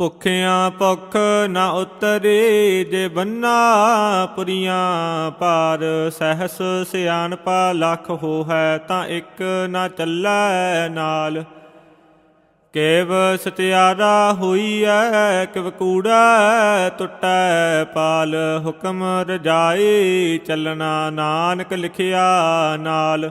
ਭੁੱਖਿਆਂ ਭੁੱਖ ਨਾ ਉਤਰੇ ਜੇ ਬੰਨਾ ਪੁਰੀਆਂ ਪਾਰ ਸਹਸ ਸਿਆਣਪਾ ਲੱਖ ਹੋਹੈ ਤਾਂ ਇੱਕ ਨਾ ਚੱਲੈ ਨਾਲ। ਕੇਵ ਸਤਿਆਰਾ ਹੋਈਐ, ਕਿਵ ਕੂੜਾ ਟੁੱਟੈ ਪਾਲ, ਹੁਕਮ ਰਜਾਈ ਚੱਲਣਾ ਨਾਨਕ ਲਿਖਿਆ ਨਾਲ।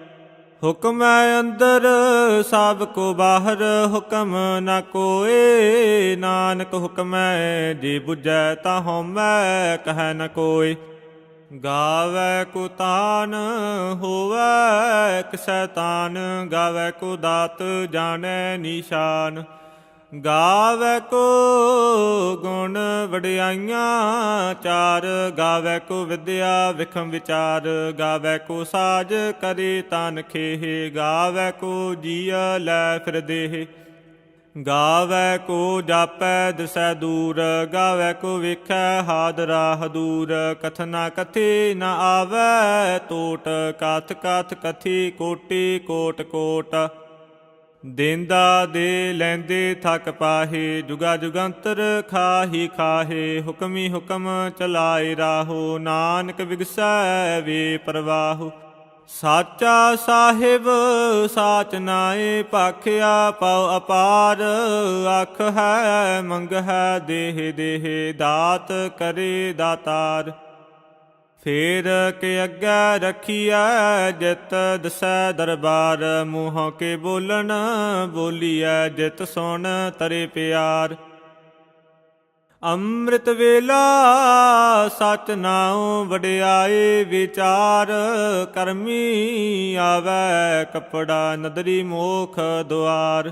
ਹੁਕਮ ਹੈ ਅੰਦਰ ਸਭ ਕੋ ਬਾਹਰ, ਹੁਕਮ ਨਾ ਕੋਏ, ਨਾਨਕ ਹੁਕਮ ਹੈ, ਜੇ 부ਜੈ ਤਾ ਹਉਮੈ, ਕਹੈ ਨ ਕੋਏ। ਗਾਵੇ ਕੋ ਤਾਨ ਹੋਵੇ, ਕਿਸੈ ਤਾਨ, ਗਾਵੇ ਕੋ ਦਾਤ, ਜਾਣੈ ਨਿਸ਼ਾਨ। ਗਾਵੇ ਕੋ ਗੁਣ ਵਡਿਆਈਆਂ, ਚਾਰ ਗਾਵੇ ਕੋ ਵਿਦਿਆ ਵਿਖਮ ਵਿਚਾਰ, ਗਾਵੇ ਕੋ ਸਾਜ ਕਰੇ ਤਨ ਖੇਹ, ਗਾਵੇ ਕੋ ਜੀਅ ਲੈ ਫਿਰ ਦੇਹ। ਗਾਵੇ ਕੋ ਜਾਪੈ ਦਿਸੈ ਦੂਰ, ਗਾਵੇ ਕੋ ਵੇਖੈ ਹਾਦਰਾ ਹਦੂਰ ਕਥਨਾ ਕਥੀ ਨ ਆਵੈ ਟੋਟ ਕਥ ਕਥ ਕਥੀ, ਕੋਟੀ ਕੋਟ ਕੋਟ। ਦੇਂਦਾ ਦੇ ਲੈਂਦੇ ਥਕ ਪਾਹੇ, ਜੁਗਾ ਜੁਗੰਤਰ ਖਾਹੀ ਖਾਹੇ, ਹੁਕਮੀ ਹੁਕਮ ਚਲਾਏ ਰਾਹੋ, ਨਾਨਕ ਵਿਗਸੈ ਵੇ ਪ੍ਰਵਾਹੋ। ਸਾਚਾ ਸਾਹਿਬ, ਸਾਚ ਨਾਏ, ਭਾਖਿਆ ਪਉ ਅਪਾਰ, ਅੱਖ ਹੈ, ਮੰਗ ਹੈ, ਦੇਹ ਦੇਹ, ਦਾਤ ਕਰੇ ਦਾਤਾਰ। ਫੇਰ ਕੇ ਅੱਗੇ ਰਖੀਐ ਜਿਤ ਦਸੈ ਦਰਬਾਰ, ਮੂੰਹੋਂ ਕੇ ਬੋਲਣ ਬੋਲੀਐ ਜਿਤ ਸੁਣ ਤਰੇ ਪਿਆਰ। ਅੰਮ੍ਰਿਤ ਵੇਲਾ ਸਚ ਨਾਉ ਵਡਿਆਏ ਵਿਚਾਰ, ਕਰਮੀ ਆਵੈ ਕਪੜਾ ਨਦਰੀ ਮੋਖ ਦੁਆਰ।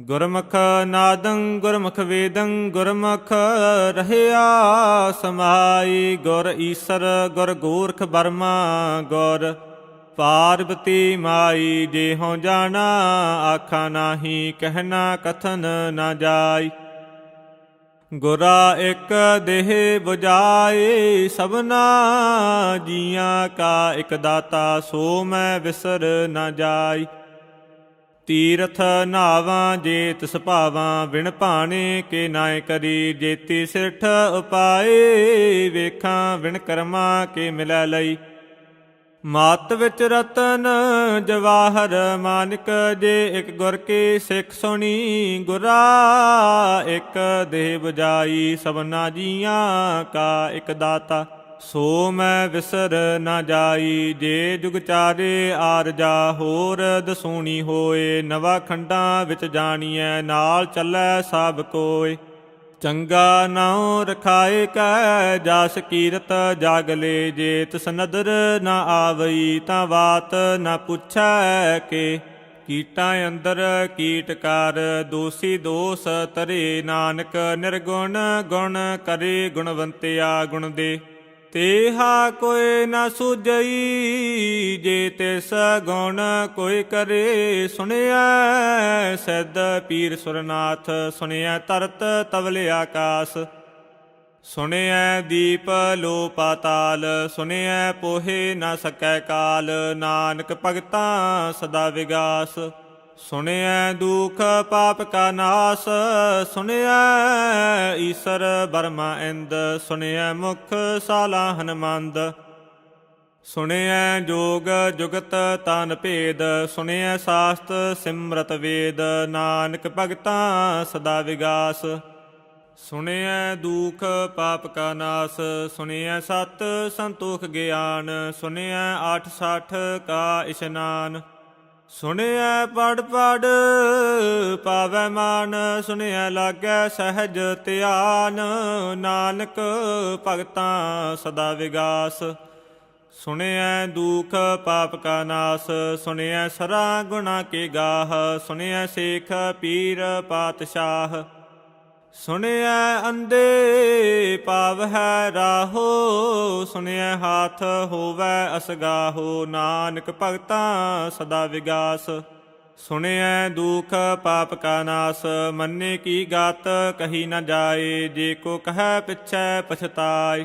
ਗੁਰਮੁਖ ਨਾਦੰ, ਗੁਰਮੁਖ ਵੇਦੰ, ਗੁਰਮੁਖ ਰਹਿਆ ਸਮਾਈ, ਗੁਰ ਈਸਰ, ਗੁਰ ਗੋਰਖ ਬਰਮਾ, ਗੁਰ ਪਾਰਬਤੀ ਮਾਈ ਜੇ ਹੋ ਜਾਣਾ, ਆਖਾ ਨਾਹੀ, ਕਹਿਣਾ ਕਥਨ ਨਾ ਜਾਈ। ਗੁਰਾ ਇੱਕ ਦੇਹ 부ਜਾਏ ਸਭਨਾ ਜੀਆਂ ਕਾ ਇੱਕ ਦਾਤਾ, ਸੋ ਮੈਂ ਵਿਸਰ ਨਾ ਜਾਈ। ਤੀਰਥ ਨਾਵਾਂ ਜੇਤ ਤਿਸ ਭਾਵਾਂ ਵਿਣ ਭਾਣੇ ਕੇ ਨਾਇ ਕਰੀ, ਜੇਤੀ ਸਿਰਠ ਉਪਾਏ, ਵੇਖਾਂ ਵਿਣ ਕਰਮਾ ਕੇ ਮਿਲੈ ਲਈ। ਮਾਤ ਵਿੱਚ ਰਤਨ ਜਵਾਹਰ ਮਾਨਕ, ਜੇ ਇੱਕ ਗੁਰ ਕੀ ਸਿੱਖ ਸੁਣੀ ਗੁਰਾ, ਇੱਕ ਦੇਹ ਬਜਾਈ ਸਭਨਾ ਜੀਆਂ ਕਾ ਇੱਕ ਦਾਤਾ। ਸੋ ਮੈਂ ਵਿਸਰ ਨਾ ਜਾਈ, ਜੇ ਜੁਗ ਚਾਰੇ ਆਰਜਾ ਹੋਰ ਦਸੂਣੀ ਹੋਏ, ਨਵਾ ਖੰਡਾਂ ਵਿੱਚ ਜਾਣੀਐ, ਨਾਲ ਚੱਲੈ ਸਭ ਕੋਏ। ਚੰਗਾ ਨਾਉ ਰਖਾਏ ਕੈ, ਜਸ ਕੀਰਤ ਜਾਗਲੇ ਜੇ ਤਿਸ ਨਦਰ ਨਾ ਆਵਈ, ਤਾਂ ਬਾਤ ਨਾ ਪੁੱਛੈ ਕੇ। ਕੀਟਾਂ ਅੰਦਰ ਕੀਟਕਾਰ ਦੋਸੀ ਦੋਸ ਤਰੇ ਨਾਨਕ ਨਿਰਗੁਣ ਗੁਣ ਕਰੇ, ਗੁਣਵੰਤਿਆ ਗੁਣ ਦੇ। ਤੇਹਾ ਕੋਈ ਨਾ ਸੁਜਈ ਜੇ ਤਿਸ ਗੁਣ ਕੋਈ ਕਰੇ ਸੁਣਿਆ, ਸਦ ਪੀਰ ਸੁਰਨਾਥ ਸੁਣਿਆ ਤਰਤ ਤਵਲੇ ਆਕਾਸ। ਸੁਣਿਐ ਦੀਪ ਲੋ ਪਾਤਾਲ, ਸੁਣਿਐ ਪੋਹੇ ਨਾ ਸਕੈ ਕਾਲ, ਨਾਨਕ ਭਗਤਾਂ ਸਦਾ ਵਿਗਾਸ। ਸੁਣਿਐ ਦੁਖ ਪਾਪ ਕਾ ਨਾਸ, ਸੁਣਿਐ ਈਸਰ ਬਰਮਾ ਇੰਦ, ਸੁਣਿਐ ਮੁਖ ਸਾਲਾ ਹਨਮੰਦ। ਸੁਣਿਐ ਜੋਗ ਜੁਗਤ ਤਨ ਭੇਦ, ਸੁਣਿਐ ਸਾਸਤ ਸਿਮਰਤ ਵੇਦ, ਨਾਨਕ ਭਗਤਾਂ ਸਦਾ ਵਿਗਾਸ। ਸੁਣਿਐ ਦੁਖ ਪਾਪ ਕਾ ਨਾਸ, ਸੁਣਿਐ ਸਤ ਸੰਤੋਖ ਗਿਆਨ, ਸੁਣਿਐ 860 ਕਾ ਇਸ਼ਨਾਨ। ਸੁਣਿਐ ਪੜ ਪੜ ਪਾਵੈ ਮਾਨ, ਸੁਣਿਐ ਲਾਗੈ ਸਹਿਜ ਧਿਆਨ। ਨਾਨਕ ਭਗਤਾਂ ਸਦਾ ਵਿਗਾਸ। ਸੁਣਿਐ ਦੁਖ ਪਾਪ ਕਾ ਨਾਸ, ਸੁਣਿਐ ਸਰਾ ਗੁਣਾ ਕੇ ਗਾਹ। ਸੁਣਿਐ ਸੇਖ ਪੀਰ ਪਾਤਸ਼ਾਹ। ਸੁਣਿਐ ਅੰਦੇ ਪਾਵ ਹੈ ਰਾਹੋ, ਸੁਣਿਐ ਹਾਥ ਹੋਵੈ ਅਸਗਾਹੋ, ਨਾਨਕ ਭਗਤਾਂ ਸਦਾ ਵਿਗਾਸ। ਸੁਣਿਐ ਦੁਖ ਪਾਪ ਕਾ ਨਾਸ, ਮੰਨੇ ਕੀ ਗਾਤ, ਕਹੀ ਨਾ ਜਾਏ, ਜੇ ਕੋ ਕਹੈ ਪਿਛੈ ਪਛਤਾਏ।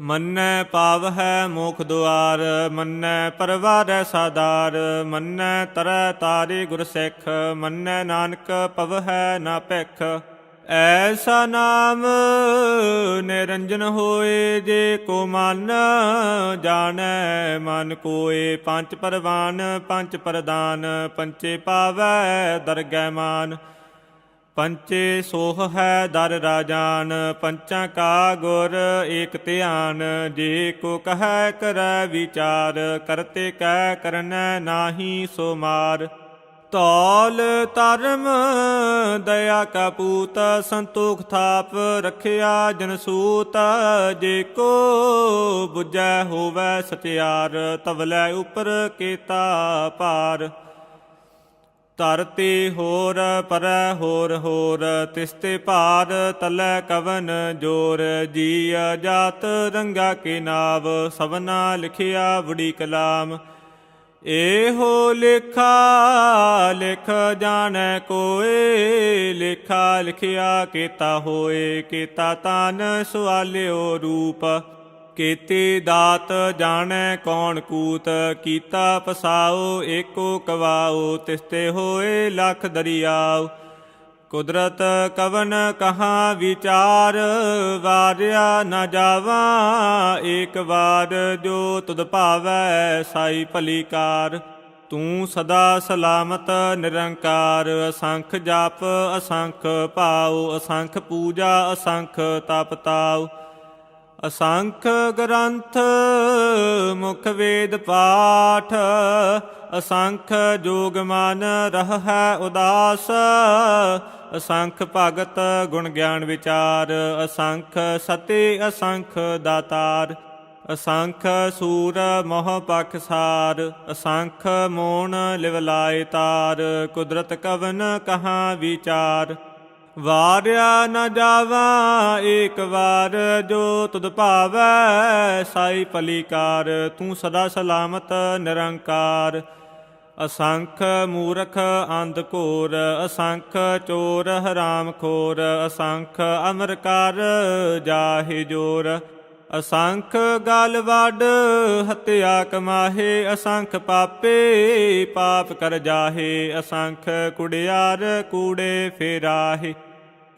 ਮੰਨੈ ਪਾਵ ਹੈ ਮੋਖ ਦੁਆਰ, ਮੰਨੈ ਪਰਵਾਰੈ ਸਾਦਾਰ, ਮੰਨੈ ਤਰੈ ਤਾਰੇ ਗੁਰ ਸਿੱਖ, ਮੰਨੈ ਨਾਨਕ ਪਵ ਹੈ ਨਾ ਭਿਖ। ਐਸਾ ਨਾਮ ਨਿਰੰਜਨ ਹੋਏ ਜੇ ਕੋ ਮਨ ਜਾਣੈ, ਮਨ ਕੋਏ ਪੰਜ ਪਰਵਾਨ, ਪੰਜ ਪ੍ਰਦਾਨ ਪੰਚੇ ਪਾਵੈ ਦਰਗਹਿ ਮਾਨ। ਪੰਚੇ ਸੋਹ ਹੈ ਦਰ ਰਾਜਾਨ, ਪੰਚਾਂ ਕਾ ਗੁਰ ਏਕ ਧਿਆਨ, ਜੇ ਕੋ ਕਹੈ ਕਰੈ ਵਿਚਾਰ, ਕਰਤੇ ਕਹਿ ਕਰਨੈ ਨਾਹੀ ਸੋ ਮਾਰ ਤੌਲ ਧਰਮ ਦਇਆ ਕਪੂਤ ਸੰਤੋਖ ਥਾਪ ਰਖਿਆ ਜਨ ਸੂਤ, ਜੇ ਕੋ 부ਜੈ ਹੋਵੈ ਸਚਿਆਰ ਤਵਲੇ ਉਪਰ ਕੀਤਾ ਭਾਰ ਧਰਤੀ ਹੋਰ, ਪਰ ਹੋਰ ਹੋਰ ਤਿਸਤੇ ਭਾਰ ਤਲੈ ਕਵਨ ਜੋਰ ਜੀ ਜਾਤ ਰੰਗਾ ਕੇ ਨਾਵ ਸਭਨਾ ਲਿਖਿਆ ਬੜੀ ਕਲਾਮ। ਇਹੋ ਲੇਖਾ, ਲਿਖ ਜਾਣੈ ਕੋਏ, ਲੇਖਾ ਲਿਖਿਆ ਕੀਤਾ ਹੋਏ, ਕੀਤਾ ਤਨ ਸਵਾਲਿਓ ਰੂਪ। ਕੀਤੀ ਦਾਤ ਜਾਣੈ ਕੌਣ ਕੂਤ, ਕੀਤਾ ਪਸਾਓ ਏਕੋ ਕਵਾਓ, ਤਿਸਤੇ ਹੋਏ ਲਖ ਦਰਿਆਓ। ਕੁਦਰਤ ਕਵਨ ਕਹਾ ਵਿਚਾਰ, ਵਾਰਿਆ ਨਾ ਜਾਵਾ, ਏਕ ਵਾਰ ਜੋ ਤੁਧ ਭਾਵੈ ਸਾਈ ਭਲੀ ਕਾਰ ਤੂੰ ਸਦਾ ਸਲਾਮਤ ਨਿਰੰਕਾਰ, ਅਸੰਖ ਜਪ, ਅਸੰਖ ਭਾਉ, ਅਸੰਖ ਪੂਜਾ, ਅਸੰਖ ਤਪ ਤਾਉ। ਅਸੰਖ ਗ੍ਰੰਥ, ਮੁਖ ਵੇਦ ਪਾਠ, ਅਸੰਖ ਜੋਗ ਮਨ ਰਹਿ ਉਦਾਸ, ਅਸੰਖ ਭਗਤ ਗੁਣ ਗਿਆਨ ਵਿਚਾਰ, ਅਸੰਖ ਸਤੇ, ਅਸੰਖ ਦਾਤਾਰ, ਅਸੰਖ ਸੂਰ ਮੋਹ ਪਖਸਾਰ ਅਸੰਖ ਮੋਣ ਲਿਵਲਾਇ ਤਾਰ, ਕੁਦਰਤ ਕਵਨ ਕਹਾ ਵਿਚਾਰ। ਵਾਰਿਆ ਨ ਜਾਵਾ, ਏਕ ਵਾਰ ਜੋ ਤੁਧ ਭਾਵੈ, ਸਾਈ ਭਲੀਕਾਰ ਤੂੰ ਸਦਾ ਸਲਾਮਤ, ਨਿਰੰਕਾਰ। ਅਸੰਖ ਮੂਰਖ ਅੰਧ ਘੋਰ, ਅਸੰਖ ਚੋਰ ਹਰਾਮ ਖੋਰ, ਅਸੰਖ ਅਮਰਕਾਰ ਜਾਹਿ ਜੋਰ। ਅਸੰਖ ਗਲ ਵੱਡ ਹਤਿਆ ਕਮਾਹੇ, ਅਸੰਖ ਪਾਪੇ, ਪਾਪ ਕਰ ਜਾਹੇ, ਅਸੰਖ ਕੁੜਿਆਰ ਕੂੜੇ ਫੇਰਾਹੇ।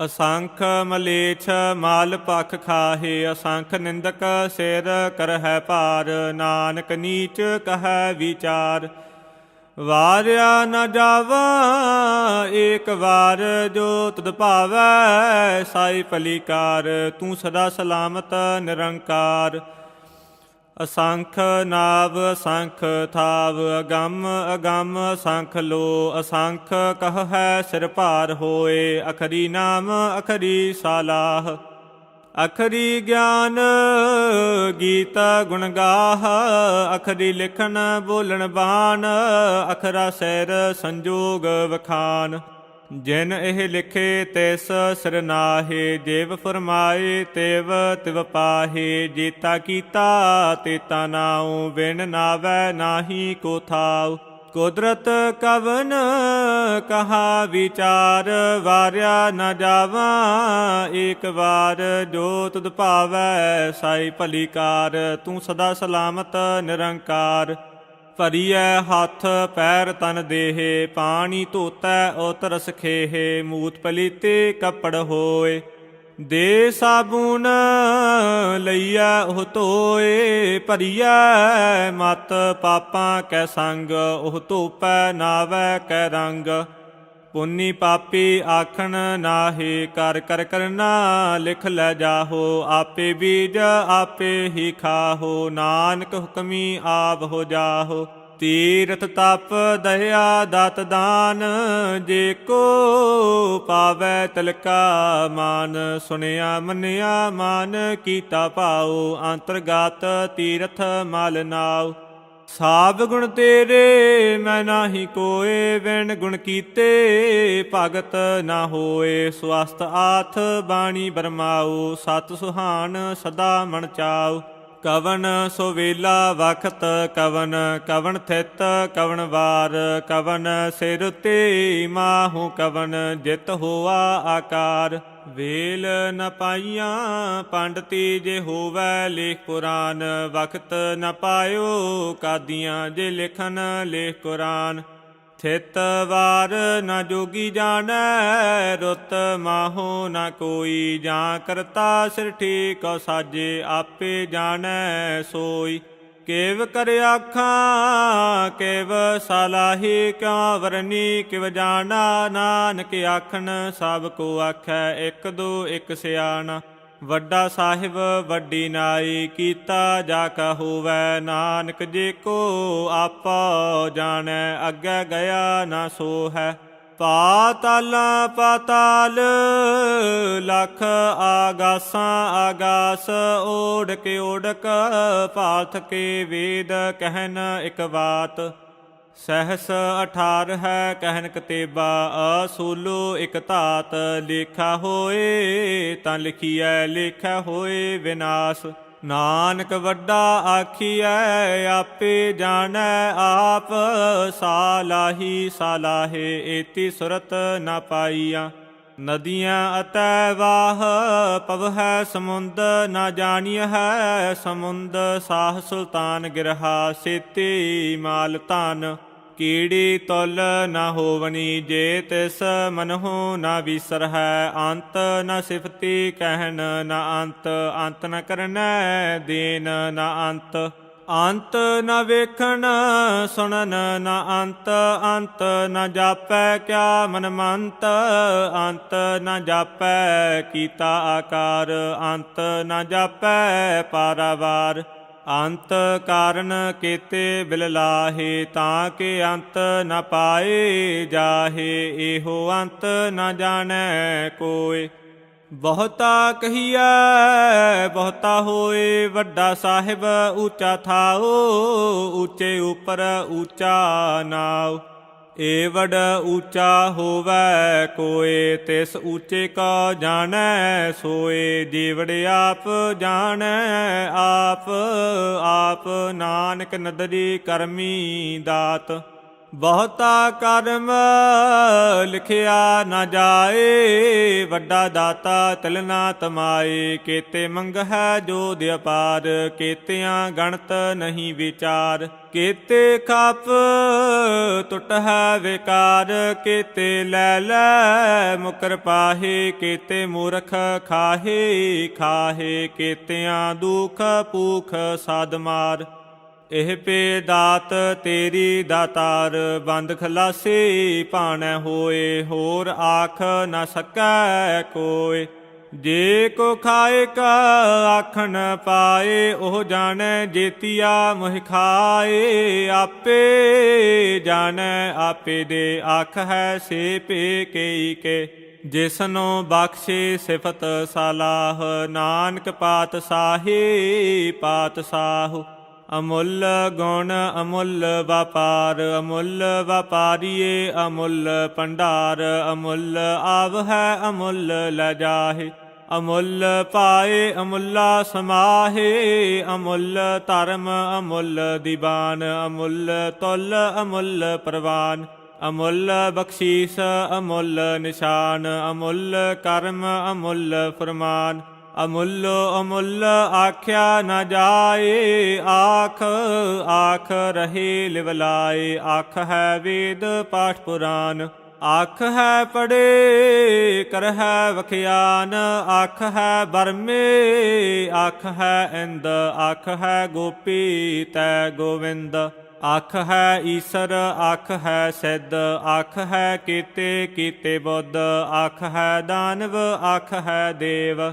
ਅਸੰਖ ਮਲੇਛ ਮਾਲ ਪਖ ਖਾਹੇ, ਅਸੰਖ ਨਿੰਦਕ ਸਿਰ ਕਰਹਿ ਭਾਰ, ਨਾਨਕ ਨੀਚ ਕਹੈ ਵਿਚਾਰ। ਵਾਰਿਆ ਨਾ ਜਾਵਾ, ਏਕ ਵਾਰ ਜੋ ਤਦ ਭਾਵੈ, ਸਾਈ ਭਲੀਕਾਰ ਤੂੰ ਸਦਾ ਸਲਾਮਤ ਨਿਰੰਕਾਰ। ਅਸੰਖ ਨਾਵ ਸੰਖ ਥਾਵ, ਅਗੰਮ ਅਗੰਮ ਅਸੰਖ ਲੋ, ਅਸੰਖ ਕਹ ਹੈ ਸਿਰ ਭਾਰ ਹੋਏ, ਅਖਰੀ ਨਾਮ, ਅਖਰੀ ਸਾਲਾਹ। ਅਖਰੀ ਗਿਆਨ, ਗੀਤਾ ਗੁਣ ਗਾਹ, ਅਖਰੀ ਲਿਖਣ ਬੋਲਣ ਬਾਣ, ਅਖਰਾ ਸੈਰ ਸੰਜੋਗ ਵਖਾਨ। ਜਿਨ ਇਹ ਲਿਖੇ ਤਿਸ ਸਿਰ ਨਾਹੇ, ਜੇਵ ਫਰਮਾਏ ਤੇਵ ਤਿਵ ਪਾਹੇ, ਜੀਤਾ ਕੀਤਾ, ਤੇਤਾ ਨਾਉ ਬਿਨ ਨਾਵੈ, ਨਾਹੀ ਕੋ ਥਾਉ। ਕੁਦਰਤ ਕਵਨ ਕਹਾ ਵਿਚਾਰ, ਵਾਰਿਆ ਨ ਜਾਵਾਂ, ਏਕ ਵਾਰ ਜੋ ਤੁਧ ਭਾਵੈ ਸਾਈ ਭਲੀਕਾਰ, ਤੂੰ ਸਦਾ ਸਲਾਮਤ ਨਿਰੰਕਾਰ। ਭਰੀਐ ਹੱਥ ਪੈਰ ਤਨ ਦੇਹੇ, ਪਾਣੀ ਧੋਤੈ ਉਤਰ ਸਖੇਹੇ ਮੂਤ ਪਲੀਤੇ ਕੱਪੜ ਹੋਏ। ਦੇ ਸਾਬੂਨ ਲਈਐ, ਉਹ ਧੋਏ ਭਰੀਐ, ਮਤ ਪਾਪਾਂ ਕੈ ਸੰਗ, ਉਹ ਧੋਪੈ ਨਾਵੈ ਕੈ ਰੰਗ। ਪੁੰਨੀ ਪਾਪੀ ਆਖਣ ਨਾਹੀ, ਕਰ ਕਰ ਕਰਨਾ ਲਿਖ ਲੈ ਜਾਹੋ, ਆਪੇ ਬੀਜ ਆਪੇ ਹੀ ਖਾਹੋ, ਨਾਨਕ ਹੁਕਮੀ ਆਪ ਹੋ ਜਾਹੋ। ਤੀਰਥ ਤਪ ਦਇਆ ਦਤ ਦਾਨ, ਜੇ ਕੋ ਪਾਵੈ ਤਿਲਕਾ ਮਾਨ ਸੁਨਿਆ ਮੰਨਿਆ ਮਾਨ, ਕੀਤਾ ਭਾਉ ਅੰਤਰਗਤ ਤੀਰਥ ਮਲ ਨਾਉ। ਸਾਬ ਗੁਣ ਤੇਰੇ, ਮੈਂ ਨਾਹੀ ਕੋਏ, ਵਿਣ ਗੁਣ ਕੀਤੇ, ਭਗਤ ਨਾ ਹੋਏ ਸਵਸਤ ਆਥ ਬਾਣੀ ਬਰਮਾਉ, ਸਤ ਸੁਹਾਨ ਸਦਾ ਮਨ ਚਾਉ। ਕਵਨ ਸੋਵੇਲਾ ਵਖਤ ਕਵਨ ਕਵਨ ਥਿਤ ਕਵਨ ਵਾਰ ਕਵਨ ਸਿਰ ਤੇ ਮਾਹੂ ਕਵਨ ਜਿਤ ਹੋਆ ਆਕਾਰ। ਵੇਲ ਨ ਪਾਈਆਂ ਪੰਡਤੀ ਜੇ ਹੋਵੈ ਲੇਖ ਕੁਰਾਨ ਵਖਤ ਨ ਪਾਇਓ ਕਾਦੀਆਂ ਜੇ ਲਿਖਨ ਲੇਖ ਕੁਰਾਨ। ਥਿਤ ਵਾਰ ਨ ਜੋਗੀ ਜਾਣੈ, ਰੁੱਤ ਮਾਹੋ ਨ ਕੋਈ। ਜਾਂ ਕਰਤਾ ਸਿਰ ਠੀਕ, ਸਾਜੇ ਆਪੇ ਜਾਣੈ ਸੋਈ। ਕੇਵ ਕਰ ਆਖਾਂ, ਕਿਵ ਸਲਾਹੀ ਕਿਉ ਵਰਨੀ, ਕਿਵ ਜਾਣਾ, ਨਾਨਕ ਆਖਣ, ਸਭ ਕੋ ਆਖੈ, ਇੱਕ ਦੋ, ਇੱਕ ਸਿਆਣਾ। ਵੱਡਾ ਸਾਹਿਬ, ਵੱਡੀ ਨਾਈ ਕੀਤਾ ਜਾ ਕਾ ਹੋਵੈ ਨਾਨਕ ਜੇ ਕੋ ਆਪਾ ਜਾਣੈ, ਅੱਗੇ ਗਿਆ ਨਾ ਸੋ ਹੈ ਪਾਤਾਲਾ, ਪਾਤਾਲ, ਲਖ ਆਗਾਸਾਂ, ਆਗਾਸ ਓੜ ਕੇ ਓੜਕ ਪਾਥ ਕੇ ਵੇਦ, ਕਹਿਨ ਇਕ ਬਾਤ। ਸਹਸ 18 ਹੈ ਕਹਿਨ ਕਤੇਬਾ, ਅਸੂਲੋ ਇਕ ਧਾਤ ਲੇਖਾ ਹੋਏ, ਤਾਂ ਲਿਖੀਐ ਲੇਖਾ ਹੋਏ ਵਿਨਾਸ਼। ਨਾਨਕ ਵੱਡਾ ਆਖੀਐ, ਆਪੇ ਜਾਣੈ, ਆਪ ਸਾਲਾਹੀ ਸਾਲਾਹੇ, ਏਤੀ ਸੁਰਤ ਨਾ ਪਾਈਆ। ਨਦੀਆਂ ਅਤੈ ਵਾਹ ਪਵਹਿ ਸਮੁੰਦ, ਨਾ ਜਾਣੀਐ ਹੈ ਸਮੁੰਦ, ਸਾਹ ਸੁਲਤਾਨ ਗਿਰਹਾ, ਸੇਤੀ ਮਾਲ ਧਨ। ਕੀੜੀ ਤੁਲ ਨਾ ਹੋਵਨੀ ਜੇ ਤਿਸ ਮਨਹੁ ਨਾ ਵਿਸਰ ਹੈ ਅੰਤ ਨਾ ਸਿਫਤੀ ਕਹਿਣ ਨਾ ਅੰਤ ਅੰਤ ਨਾ ਕਰਨੈ ਦੇਨ ਨਾ ਅੰਤ। ਅੰਤ ਨ ਵੇਖਣ ਸੁਣਨ ਨ ਅੰਤ ਅੰਤ ਨ ਜਾਪੈ ਕਿਆ ਮਨ ਮੰਤ ਅੰਤ ਨ ਜਾਪੈ ਕੀਤਾ ਆਕਾਰ, ਅੰਤ ਨ ਜਾਪੈ ਪਾਰਾਵਾਰ। ਅੰਤ ਕਾਰਨ ਕੀਤੇ ਬਿਲ ਤਾਂ ਕਿ ਅੰਤ ਨ ਪਾਏ ਜਾਹੇ, ਇਹੋ ਅੰਤ ਨ ਜਾਣੈ ਕੋਏ। ਬਹੁਤਾ ਕਹੀਐ, ਬਹੁਤਾ ਹੋਏ, ਵੱਡਾ ਸਾਹਿਬ, ਉੱਚਾ ਥਾਓ, ਉੱਚੇ ਉਪਰ ਉੱਚਾ ਨਾਉ। ਏ ਉੱਚਾ ਹੋਵੈ ਕੋਏ, ਤਿਸ ਉੱਚੇ ਕਾ ਜਾਣੈ ਸੋਏ, ਜੀਵੜ ਆਪ ਜਾਣੈ ਆਪ ਆਪ ਨਾਨਕ ਨਦਰੀ ਕਰਮੀ ਦਾਤ। ਬਹੁਤਾ ਕਰਮ ਲਿਖਿਆ ਨਾ ਜਾਏ, ਵੱਡਾ ਦਾਤਾ ਤਿਲ ਨਾ ਤਮਾਏ, ਕੀਤੇ ਮੰਗ ਹੈ ਜੋ ਦਿਆਪਾਰ ਕੀਤਿਆਂ ਗਣਤ ਨਹੀਂ ਵਿਚਾਰ। ਕੀਤੇ ਖਾਪ ਟੁੱਟ ਹੈ ਵਿਕਾਰ, ਕੀਤੇ ਲੈ ਲੈ ਮੁਕਰ ਪਾਹੇ, ਕੀਤੇ ਮੂਰਖ ਖਾਹੇ ਖਾਹੇ, ਕੀਤਿਆਂ ਦੁਖ ਭੂਖ ਸਾਧ ਮਾਰ। ਇਹ ਪੇ ਦਾਤ ਤੇਰੀ ਦਾਤਾਰ, ਬੰਦ ਖਲਾਸੀ ਭਾਣੈ ਹੋਏ, ਹੋਰ ਆਖ ਨਾ ਸਕੈ ਕੋਏ ਜੇ ਕੋ ਖਾਏ ਕਾ ਆਖਣ ਪਾਏ, ਉਹ ਜਾਣੈ ਜੇਤੀਆ ਮੋਹਿ ਖਾਏ। ਆਪੇ ਜਾਣੈ, ਆਪੇ ਦੇ ਆਖ ਹੈ ਸੇ ਪੇ ਕਈ ਕੇ। ਜਿਸਨੋ ਬਖਸ਼ੇ ਸਿਫਤ ਸਲਾਹ, ਨਾਨਕ ਪਾਤ ਸਾਹੀ, ਪਾਤ ਸਾਹੂ। ਅਮੁੱਲ ਗੁਣ ਅਮੁੱਲ ਵਪਾਰ, ਅਮੁੱਲ ਵਪਾਰੀਏ ਅਮੁੱਲ ਭੰਡਾਰ, ਅਮੁੱਲ ਆਵ ਹੈ ਅਮੁੱਲ ਲੈ ਜਾਹੇ, ਅਮੁੱਲ ਪਾਏ ਅਮੁੱਲਾ ਸਮਾਹੇ, ਅਮੁੱਲ ਧਰਮ ਅਮੁੱਲ ਦੀਵਾਨ, ਅਮੁੱਲ ਤੁਲ ਅਮੁੱਲ ਪ੍ਰਵਾਨ, ਅਮੁੱਲ ਬਖਸ਼ੀਸ ਅਮੁੱਲ ਨਿਸ਼ਾਨ, ਅਮੁੱਲ ਕਰਮ ਅਮੁੱਲ ਫਰਮਾਨ। ਅਮੁੱਲ ਅਮੁੱਲ ਆਖਿਆ ਨਾ ਜਾਏ ਆਖ ਆਖ ਰਹੇ ਲਿਵਲਾਏ ਆਖ ਹੈ ਵੇਦ ਪਾਠ ਪੁਰਾਨ ਆਖ ਹੈ ਪੜੇ ਕਰ ਹੈ ਵਖਿਆਨ ਆਖ ਹੈ ਬਰਮੇ ਆਖ ਹੈ ਇੰਦ ਆਖ ਹੈ ਗੋਪੀ ਤੈ ਗੋਵਿੰਦ ਆਖ ਹੈ ਈਸਰ ਆਖ ਹੈ ਸਿੱਧ ਆਖ ਹੈ ਕੀਤੇ ਕੀਤੇ ਬੁੱਧ ਆਖ ਹੈ ਦਾਨਵ ਆਖ ਹੈ ਦੇਵ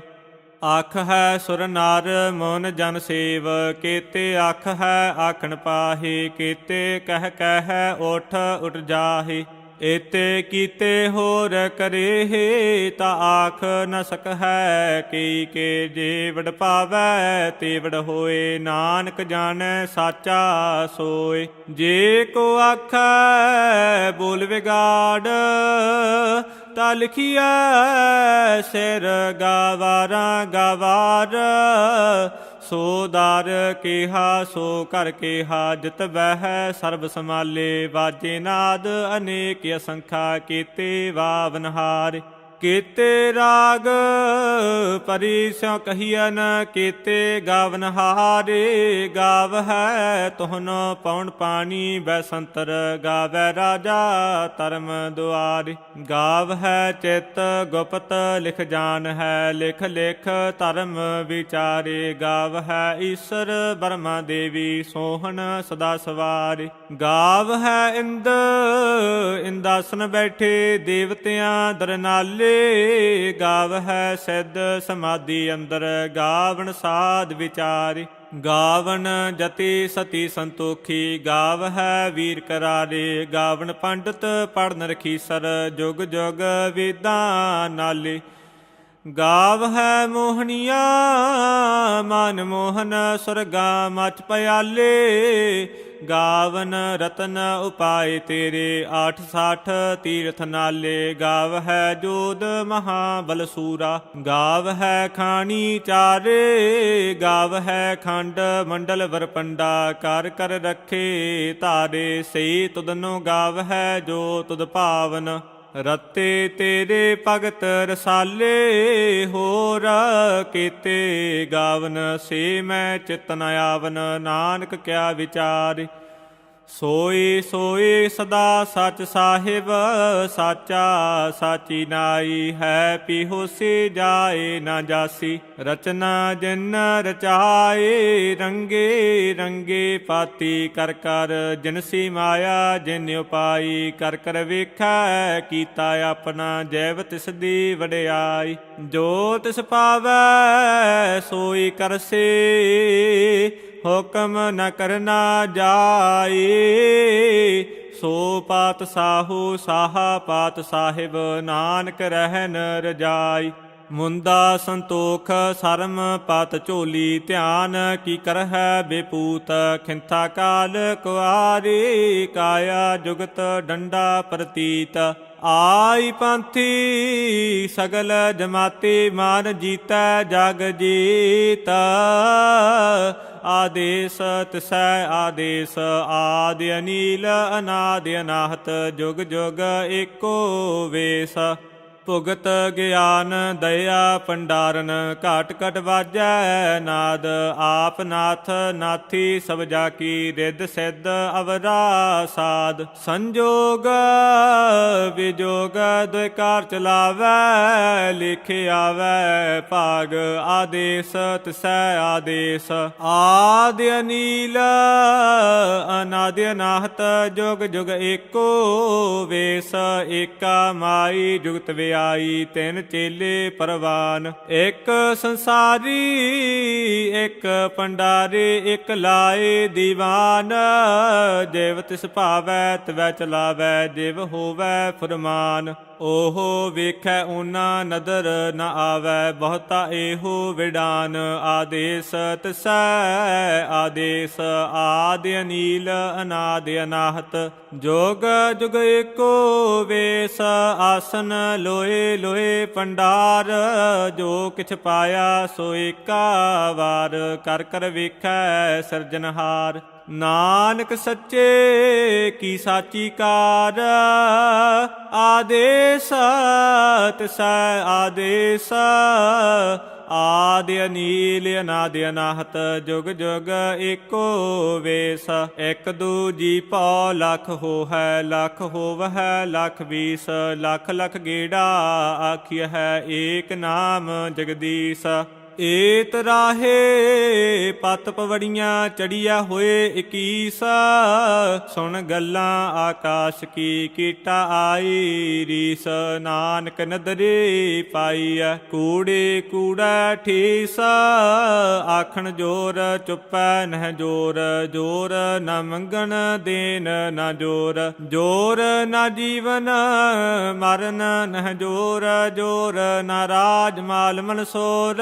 ਆਖ ਹੈ ਸੁਰ ਨਰ ਮਨ ਜਨ ਸੇਵ, ਕੀਤੇ ਆਖ ਹੈ ਆਖਣ ਪਾਹੀ, ਕੀਤੇ ਕਹਿ ਕਹਿ ਉਠ ਉਠ ਜਾਹੀ। ਏਤੇ ਕੀਤੇ ਹੋਰ ਕਰੇ ਤਾ ਆਖ ਨ ਸਕ ਹੈ ਕੀ ਕੇ ਜੇ ਵਡ ਪਾਵੈ ਤੇ ਵਡ ਹੋਏ ਨਾਨਕ ਜਾਣੈ, ਸਾਚਾ ਸੋਏ। ਜੇ ਕੋ ਆਖੈ ਬੋਲ ਵਿਗਾੜ, ਤਾ ਲਿਖੀਐ ਸਿਰ ਗਾਵਾਰਾਂ ਗਵਾਰ। ਸੋ ਦਰ ਕੇਹਾ, ਸੋ ਕਰ ਕੇਹਾ, ਜਿਤ ਬਹਿ ਸਰਬ ਸਮਾਲੇ ਵਾਜੇ ਨਾਦ ਅਨੇਕ ਅਸੰਖਾ ਕੀਤੇ, ਵਾਵਨਹਾਰ। ਕੀਤੇ ਰਾਗ ਪਰੀ ਸਿਉ ਕਹੀਨ ਕੀਤੇ ਗਾਵਨ ਹਾਰੇ, ਗਾਵ ਹੈ ਤੋਹਨ ਪਉਣ ਪਾਣੀ, ਬੈਸੰਤਰ ਗਾਵੈ ਰਾਜਾ ਧਰਮ ਦੁਆਰ। ਗਾਵ ਹੈ ਚਿਤ ਗੁਪਤ ਲਿਖ ਜਾਣ ਹੈ, ਲਿਖ ਲਿਖ ਧਰਮ ਵਿਚਾਰੇ। ਗਾਵ ਹੈ ਈਸ਼ਰ ਬਰਮਾ ਦੇਵੀ ਸੋਹਣ ਸਦਾ ਸਵਾਰ। ਗਾਵ ਹੈ ਇੰਦ, ਇੰਦਾਸਨ ਬੈਠੇ ਦੇਵਤਿਆਂ ਦਰਨਾਲੇ ਗਾਵ ਹੈ ਸਿੱਧ ਸਮਾਧੀ ਅੰਦਰ, ਗਾਵਣ ਸਾਧ ਵਿਚਾਰ। ਗਾਵਨ ਜਤੀ ਸਤੀ ਸੰਤੋਖੀ, ਗਾਵ ਹੈ ਵੀਰ ਕਰਾਰੇ। ਗਾਵਨ ਪੰਡਤ ਪੜਨ ਰਖੀਸਰ, ਜੁਗ ਜੁਗ ਵੇਦਾਂ ਨਾਲੇ। ਗਾਵ ਹੈ ਮੋਹਨੀਆ, ਮਨ ਮੋਹਨ, ਸੁਰਗਾ ਮਚ ਪਿਆਲੇ। ਗਾਵਨ ਰਤਨ ਉਪਾਏ ਤੇਰੇ 860 ਤੀਰਥ ਨਾਲੇ ਗਾਵ ਹੈ ਜੋਦ ਮਹਾਬਲ ਬਲਸੂਰਾ ਗਾਵ ਹੈ ਖਾਣੀ ਚਾਰੇ, ਗਾਵ ਹੈ ਖੰਡ ਮੰਡਲ ਵਰਪੰਡਾ ਕਰ ਕਰ ਰੱਖੇ ਤਾਰੇ ਸਈ ਤੁਦਨੋ ਗਾਵ ਹੈ ਜੋ ਤੁਦ ਭਾਵਨ। ਰਤੇ ਤੇਰੇ ਭਗਤ ਰਸਾਲੇ ਹੋਰ ਕੀਤੇ ਗਾਵਨ ਸੇ ਮੈਂ ਚਿਤਨ ਆਵਨ ਨਾਨਕ ਕਿਆ ਵਿਚਾਰ। ਸੋਈ ਸੋਈ ਸਦਾ ਸਚ ਸਾਹਿਬ, ਸਾਚਾ ਸਾਚੀ ਨਾਈ ਹੈ ਪੀ ਹੋਸੀ ਜਾਏ ਨਾ ਜਾਸੀ। ਰਚਨਾ ਜਿਨ ਰਚਾਏ, ਰੰਗੇ ਰੰਗੇ ਪਾਤੀ ਕਰ ਕਰ। ਜਿਨਸੀ ਮਾਇਆ, ਜਿਨ ਉਪਾਈ ਕਰ ਕਰ ਵੇਖੈ, ਕੀਤਾ ਆਪਣਾ ਜੈਵ ਤਿਸ ਦੀ ਵਡਿਆਈ। ਜੋ ਤਿਸ ਪਾਵੈ ਸੋਈ ਕਰਸੇ, ਹੁਕਮ ਨ ਕਰਨਾ ਜਾਏ ਸੋ ਪਾਤ ਸਾਹੂ ਸਾਹਾ ਪਾਤ ਸਾਹਿਬ ਨਾਨਕ ਰਹਿਨ ਰਜਾਈ। ਮੁੰਦਾ ਸੰਤੋਖ ਸਰਮ ਪਤ ਝੋਲੀ ਧਿਆਨ ਕੀ ਕਰਹਿ ਬੇਪੂਤ, ਖਿੰਥਾ ਕਾਲ ਕੁਆਰੀ ਕਾਇਆ ਜੁਗਤ ਡੰਡਾ ਪ੍ਰਤੀਤ। ਆਈ ਪੰਥੀ ਸਗਲ ਜਮਾਤੀ ਮਾਨ ਜੀਤੈ ਜਗ ਜੀਤ। ਆਦੇਸ ਤਿਸੈ ਆਦੇਸ, ਆਦਿ ਅਨੀਲ ਅਨਾਦਿ ਅਨਾਹਤ, ਜੁਗ ਜੁਗ ਏਕੋ ਵੇਸ। ਭੁਗਤ ਗਿਆਨ ਦਇਆ ਪੰਡਾਰਨ ਘਾਟ ਘਟ ਵਾਜੈ ਨਾਦ, ਆਪ ਨਾਥ ਨਾਥੀ ਸਭ ਜਾ ਕੀ ਰਿੱਧ ਸਿੱਧ ਅਵਰਾ ਸਾਦ ਸੰਜੋਗ ਵਿਜੋਗ ਦੁਇਕਾਰ ਚਲਾਵੈ, ਲਿਖ ਆਵੈ ਭਾਗ, ਆਦੇਸ ਤਿਸੈ ਆਦੇਸ। ਆਦਿ ਅਨੀਲ, ਅਨਾਦਿ ਅਨਾਹਤ, ਜੁਗ ਜੁਗ ਏਕੋ ਵੇਸ, ਏਕਾ ਮਾਈ ਜੁਗਤ ਆਈ ਤਿੰਨ ਚੇਲੇ ਪਰਵਾਨ। ਇੱਕ ਸੰਸਾਰੀ, ਇੱਕ ਪੰਡਾਰੀ, ਇੱਕ ਲਾਏ ਦੀਵਾਨ। ਜਿਵ ਤਿਸ ਭਾਵੈ, ਤਵੈ ਚਲਾਵੈ, ਜਿਵ ਹੋਵੈ ਫਰਮਾਨ। ਓਹੋ ਵੇਖੈ ਓਨਾ ਨਦਰ ਨ ਆਵੈ, ਬਹੁਤਾ ਇਹੋ ਵਿਡਾਨ ਆਦੇਸ ਤਿਸੈ, ਆਦੇਸ ਆਦਿ ਅਨੀਲ, ਅਨਾਦਿ ਅਨਾਹਤ। ਜੋਗ ਜੁਗ ਏਕੋ ਵੇਸ, ਆਸਨ ਲੋਏ ਲੋਏ ਪੰਡਾਰ। ਜੋ ਕਿਛ ਪਾਇਆ ਸੋ ਏਕਾ ਵਾਰ, ਕਰ ਕਰ ਵੇਖੈ ਸਿਰਜਨਹਾਰ ਨਾਨਕ ਸੱਚੇ ਕੀ ਸਾਚੀ ਕਾਰ ਆਦੇਸ ਤਿਸੈ ਆਦੇਸ ਆਦਿ ਅਨੀਲ ਅਨਾਦਿ ਅਨਾਹਤ ਜੁਗ ਜੁਗ ਏਕੋ ਵੇਸ ਇਕ ਦੂਜੀ ਪਉ ਲਖ ਹੋਹੈ ਲਖ ਹੋਵਹਿ ਲਖ ਵੀਸ ਲਖ ਲਖ ਗੇੜਾ ਆਖਿਆ ਹੈ ਏਕ ਨਾਮ ਜਗਦੀਸ਼ ਏਤ ਰਾਹੇ ਪਤ ਪਵੜੀਆਂ ਚੜੀਆ ਹੋਏ 21 ਸੁਣ ਗੱਲਾਂ ਆਕਾਸ਼ ਕੀ ਕੀਟਾ ਆਈ, ਰੀਸ ਨਾਨਕ ਨਦਰੇ ਪਾਈਐ, ਕੂੜੇ ਕੂੜਾ ਠੀਸ, ਆਖਣ ਜੋਰ ਚੁੱਪੈ ਨਹ ਜੋਰ ਜੋਰ ਨਾ ਮੰਗਣ ਦੇਨ ਨਾ ਜੋਰ ਜੋਰ ਨਾ ਜੀਵਨ ਮਰਨ ਨਹ ਜੋਰ ਜੋਰ ਨਾ ਰਾਜ ਮਾਲ ਮਨਸੋਰ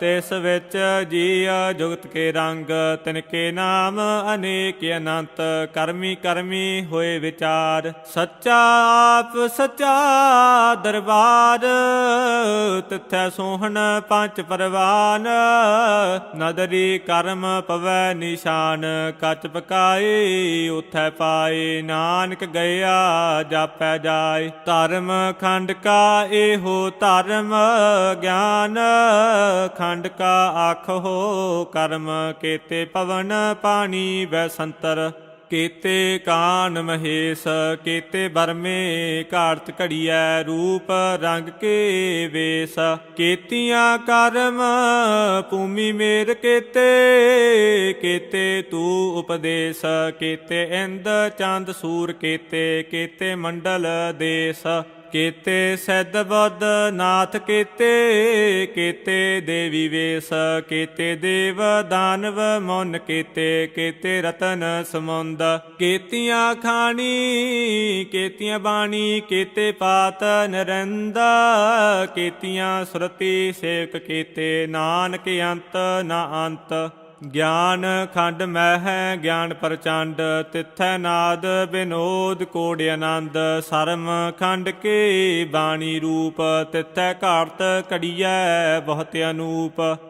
ਤਿਸ ਵਿੱਚ ਜੀਅ ਜੁਗਤ ਕੇ ਰੰਗ, ਤਿਨ ਕੇ ਨਾਮ ਅਨੇਕ ਅਨੰਤ, ਕਰਮੀ ਕਰਮੀ ਹੋਏ ਵਿਚਾਰ। ਸੱਚਾ ਆਪ ਸੱਚਾ ਦਰਬਾਰ, ਤਿਥੈ ਸੋਹਣ ਪੰਜ ਪਰਵਾਨ। ਨਦਰੀ ਕਰਮ ਪਵੈ ਨਿਸ਼ਾਨ, ਕਚ ਪਕਾਏ ਉਥੈ ਪਾਏ, ਨਾਨਕ ਗਿਆ ਜਾਪੈ ਜਾਏ। ਧਰਮ ਖੰਡ ਕਾ ਇਹੋ ਧਰਮ, ਗਿਆਨ ਖੰਡ ਕਾ ਆਖੋ, ਕਰਮ ਕੀਤੇ ਪਵਨ ਪਾਣੀ ਵੈਸੰਤਰ ਕੀਤੇ ਕਾਨ ਮਹੇਸ਼, ਕੀਤੇ ਬਰਮੇ ਘਾਰਤ ਘੜੀਐ ਰੂਪ ਰੰਗ ਕੇ ਵੇਸ। ਕੀਤੀਆਂ ਕਰਮ ਭੂਮੀ ਮੇਰ ਕੀਤੇ ਕੀਤੇ ਤੂ ਉਪਦੇਸ਼। ਕੀਤੇ ਇੰਦ ਚੰਦ ਸੂਰ ਕੀਤੇ ਕੀਤੇ ਮੰਡਲ ਦੇਸ। ਕੀਤੇ ਸਦ ਬੁੱਧ ਨਾਥ ਕੀਤੇ ਕੀਤੇ ਦੇਵੀ ਵੇਸ, ਕੀਤੇ ਦੇਵ ਦਾਨਵ ਮਨ ਕੀਤੇ ਕੀਤੇ ਰਤਨ ਸਮੁੰਦ। ਕੀਤੀਆਂ ਖਾਣੀ, ਕੀਤੀਆਂ ਬਾਣੀ, ਕੀਤੇ ਪਾਤ ਨਰੰਦਾ, ਕੀਤੀਆਂ ਸੁਰਤੀ ਸੇਵਕ ਕੀਤੇ, ਨਾਨਕ ਅੰਤ ਨਾ ਅੰਤ। ਗਿਆਨ ਖੰਡ ਮਹਿ, ਗਿਆਨ ਪ੍ਰਚੰਡ, ਤਿਥੈ ਨਾਦ ਬਿਨੋਦ ਕੋੜ ਆਨੰਦ, ਸਰਮ ਖੰਡ ਕੇ ਬਾਣੀ ਰੂਪ, ਤਿਥੈ ਘਾੜਤ ਘੜੀਐ ਬਹੁਤ ਅਨੂਪ।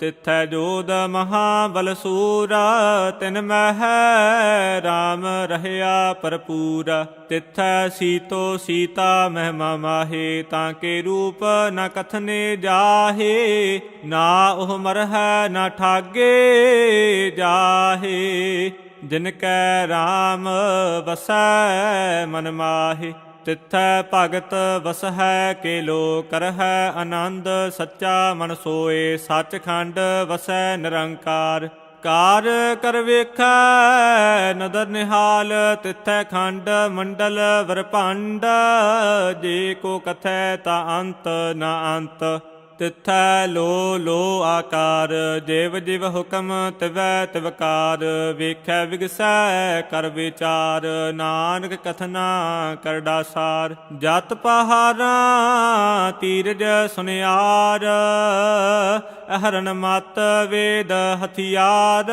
ਤਿਥੈ ਜੋਦ ਮਹਾਬਲ ਸੂਰਾ, ਤਿਨ ਮਹਿ RAM ਰਹਿਆ ਭਰਪੂਰ। ਤਿਥੈ ਸੀਤੋ ਸੀਤਾ ਮਹਿਮਾ ਮਾਹੇ, ਤਾਂ ਕੇ ਰੂਪ ਨ ਕਥਨੇ ਜਾਹੇ, ਨਾ ਉਹ ਮਰਹਿ ਨਾ ਠਾਗੇ ਜਾਹੇ। ਜਿਨ ਕੈ RAM ਵਸੈ ਮਨ ਮਾਹੇ। ਤਿੱਥੈ ਭਗਤ ਵਸਹਿ ਕੇ ਲੋ ਕਰਹਿ ਆਨੰਦ ਸੱਚਾ ਮਨ ਸੋਏ ਸੱਚਖੰਡ ਵਸੈ ਨਿਰੰਕਾਰ। ਕਾਰ ਕਰ ਵੇਖੈ ਨਦਰ ਨਿਹਾਲ ਤਿੱਥੈ ਖੰਡ ਮੰਡਲ ਵਰਪੰਡ ਜੇ ਕੋ ਕਥੈ ਤਾ ਅੰਤ ਨਾ ਅੰਤ। ਤਿਥੈ ਲੋ ਲੋ ਆਕਾਰ, ਜਿਵ ਜਿਵ ਹੁਕਮ ਤਵੈ ਤਵਕਾਰ ਵੇਖੈ ਵਿਗਸੈ ਕਰ ਵਿਚਾਰ, ਨਾਨਕ ਕਥਨਾ ਕਰੜਾ ਸਾਰ ਜਤ ਪਹਾਰਾਂ ਤੀਰਜ ਸੁਨਿਆਰ, ਅਹਰਨ ਮਤ ਵੇਦ ਹਥਿਆਰ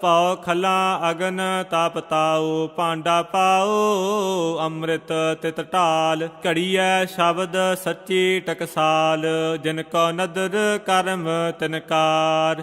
ਪਾਉ ਖਲਾ ਅਗਨ, ਤਪ ਤਾਉ ਪਾਂਡਾ ਪਾਉ ਅੰਮ੍ਰਿਤ ਤਿਤ ਢਾਲ। ਘੜੀਐ ਸ਼ਬਦ ਸੱਚੀ ਟਕਸਾਲ, ਜਿਨ ਕੋ ਨਦਰ ਕਰਮ ਤਿਨਕਾਰ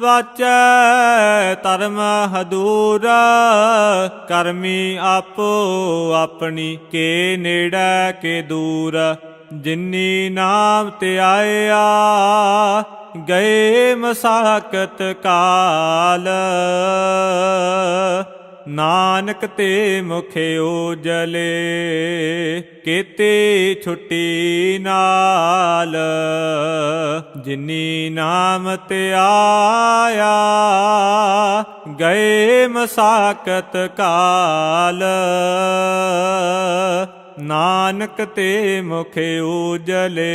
ਵਾਚੈ ਧਰਮ ਹਦੂਰ ਕਰਮੀ ਆਪੋ ਆਪਣੀ ਕੇ ਨੇੜੇ ਕੇ ਦੂਰ ਜਿਨੀ ਨਾਮ ਤੇ ਆਇਆ ਗਏ ਮਸਾਕਤ ਕਾਲ ਨਾਨਕ ਤੇ ਮੁਖ ਉਜਲੇ, ਕੀਤੇ ਛੁੱਟੀ ਨਾਲ। ਜਿਨੀ ਨਾਮ ਤੇ ਆਇਆ, ਗਏ ਮਸਾਕਤ ਕਾਲ। ਨਾਨਕ ਤੇ ਮੁਖ ਉਜਲੇ